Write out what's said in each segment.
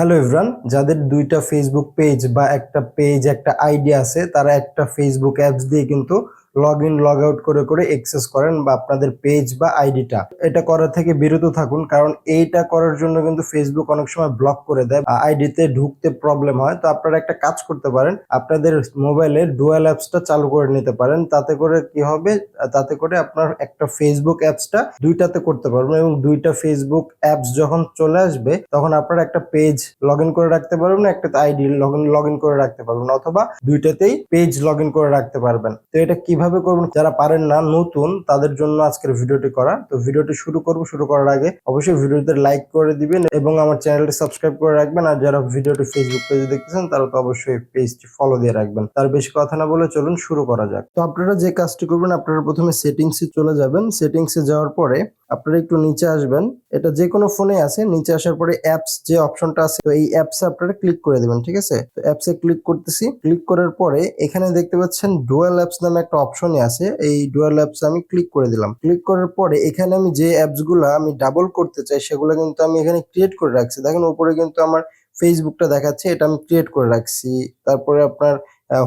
Hello everyone যাদের দুইটা Facebook page বা একটা পেজ একটা আইডিয়া আছে, তারা একটা ফেসবুক অ্যাপস দিয়ে কিন্তু লগ ইন লগ আউট করে করে এক্সেস করেন বা আপনাদের পেজ বা আইডিটা এটা করা থেকে বিরত থাকুন, কারণ এইটা করার জন্য কিন্তু ফেসবুক অনেক সময় ব্লক করে দেয় আইডিতে ঢুকতে প্রবলেম হয়। তো আপনারা একটা কাজ করতে পারেন, আপনাদের মোবাইলে ডুয়াল অ্যাপসটা চালু করে নিতে পারেন। তাতে করে কি হবে? তাতে করে আপনার একটা ফেসবুক অ্যাপসটা দুইটাতে করতে পারবেন এবং দুইটা ফেসবুক অ্যাপস যখন চলে আসবে, তখন আপনারা একটা পেজ লগ ইন করে রাখতে পারবেন, একটা ID log in log in করে রাখতে পারবেন, অথবা দুইটাতেই পেজ লগ ইন করে রাখতে পারবেন। তো এটা কীভাবে করবেন যারা পারেন না, নতুন, তাদের জন্য আজকের ভিডিওটি করা। তো ভিডিওটি শুরু করব, শুরু করার আগে অবশ্যই ভিডিওতে লাইক করে দিবেন এবং আমার চ্যানেলটি সাবস্ক্রাইব করে রাখবেন। আর যারা ভিডিওটি ফেসবুক পেজে দেখতেছেন, তারা তো অবশ্যই পেজটি ফলো দিয়ে রাখবেন। তার বেশি কথা না বলে চলুন শুরু করা যাক। তো আপনারা যে কাজটি করবেন, আপনারা প্রথমে সেটিংসে চলে যাবেন। সেটিংসে যাওয়ার পরে আপনারা একটু নিচে আসবেন। এটা যে কোনো ফোনে আছে, নিচে আসার পরে অ্যাপস যে অপশনটা আছে, তো এই অ্যাপসে আপনারা ক্লিক করে দেবেন, ঠিক আছে? তো অ্যাপসে ক্লিক করতেছি। ক্লিক করার পরে এখানে দেখতে পাচ্ছেন ডুয়াল অ্যাপস নামে একটা অপশনই আছে। এই ডুয়াল অ্যাপস আমি ক্লিক করে দিলাম। ক্লিক করার পরে এখানে আমি যে অ্যাপসগুলো আমি ডাবল করতে চাই, সেগুলো কিন্তু আমি এখানে ক্রিয়েট করে রাখছি। দেখেন উপরে কিন্তু আমার ফেসবুকটা দেখাচ্ছে, এটা আমি ক্রিয়েট করে রাখছি। তারপরে আপনার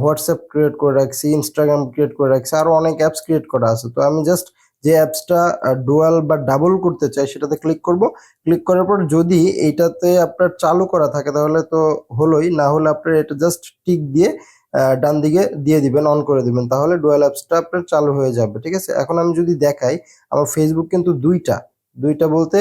হোয়াটসঅ্যাপ ক্রিয়েট করে রাখছি ইনস্টাগ্রাম ক্রিয়েট করে রাখছি, আরও অনেক অ্যাপস ক্রিয়েট করা আছে। তো আমি জাস্ট যে অ্যাপসটা ডুয়াল বা ডাবল করতে চাই সেটাতে ক্লিক করব। ক্লিক করার পর যদি এইটাতে আপনার চালু করা থাকে তাহলে তো হলোই, না হলে আপনার এটা জাস্ট টিক দিয়ে ডান দিকে দিয়ে দিবেন অন করে দিবেন। তাহলে ডুয়াল অ্যাপসটা আপনার চালু হয়ে যাবে, ঠিক আছে? এখন আমি যদি দেখাই, আমার ফেসবুক কিন্তু দুইটা। দুইটা বলতে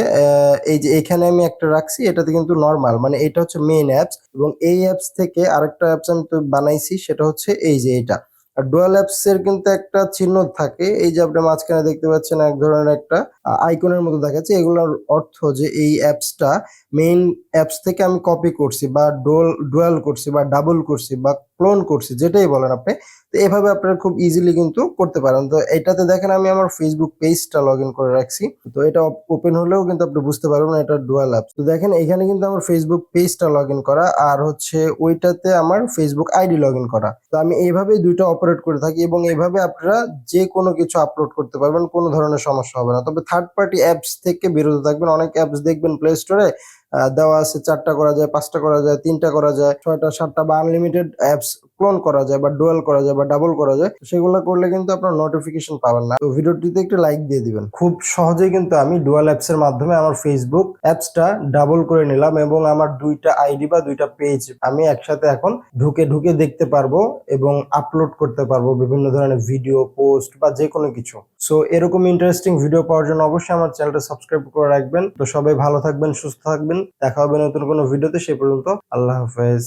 এই যে এখানে আমি একটা রাখছি, এটাতে কিন্তু নর্মাল মানে এটা হচ্ছে মেইন অ্যাপস এবং এই অ্যাপস থেকে আরেকটা অ্যাপস আমি তো বানাইছি, সেটা হচ্ছে এই যে এটা। আর ডুয়াল অ্যাপস এর কিন্তু একটা চিহ্ন থাকে। এই যে আপনি মাঝখানে দেখতে পাচ্ছেন এক ধরনের একটা আইকনের মতো দেখাচ্ছে। এগুলোর অর্থ যে এই অ্যাপসটা মেইন অ্যাপস থেকে আমি কপি করছি বা ডোল ডুয়াল করছি বা ডাবল করছি বা ক্লোন করছি, যেটাই বলেন আপনি, তো এভাবে আপনারা খুব ইজিলি কিন্তু করতে পারেন। তো এটাতে দেখেন আমি আমার ফেসবুক পেজটা লগ ইন করে রাখছি। তো এটা ওপেন হলেও কিন্তু আপনি বুঝতে পারবেন এটা ডুয়াল অ্যাপস তো দেখেন এখানে কিন্তু আমার ফেসবুক পেজটা লগ ইন করা আর হচ্ছে ওইটাতে আমার ফেসবুক আইডি লগ ইন করা। তো আমি এইভাবেই দুইটা অপারেট করে থাকি এবং এইভাবে আপনারা যে কোনো কিছু আপলোড করতে পারবেন, কোনো ধরনের সমস্যা হবে না। তবে থার্ড পার্টি অ্যাপস থেকে বিরত থাকবেন। অনেক অ্যাপস দেখবেন প্লে স্টোরে দেওয়া আছে, চারটা করা যায়, পাঁচটা করা যায়, তিনটা করা যায়, ছয়টা, সাতটা বা আনলিমিটেড অ্যাপস ক্লোন করা যায় বা ডুয়াল করা যায় বা ডাবল করা যায় সেগুলো করলে কিন্তু আপনার নোটিফিকেশন পাবেন না। তো ভিডিওটিতে একটু লাইক দিয়ে দিবেন। খুব সহজেই কিন্তু আমি ডুয়াল অ্যাপস এর মাধ্যমে আমার ফেসবুক অ্যাপসটা ডাবল করে নিলাম এবং আমার দুইটা আইডি বা দুইটা পেজ আমি একসাথে এখন ঢুকে ঢুকে দেখতে পারব এবং আপলোড করতে পারব বিভিন্ন ধরনের ভিডিও পোস্ট বা যে কোনো কিছু। সো এরকম ইন্টারেস্টিং ভিডিও পাওয়ার জন্য অবশ্যই আমার চ্যানেলটা সাবস্ক্রাইব করে রাখবেন। তো সবাই ভালো থাকবেন, সুস্থ থাকবেন। দেখা হবে নতুন কোনো ভিডিওতে সে পর্যন্ত আল্লাহ হাফেজ।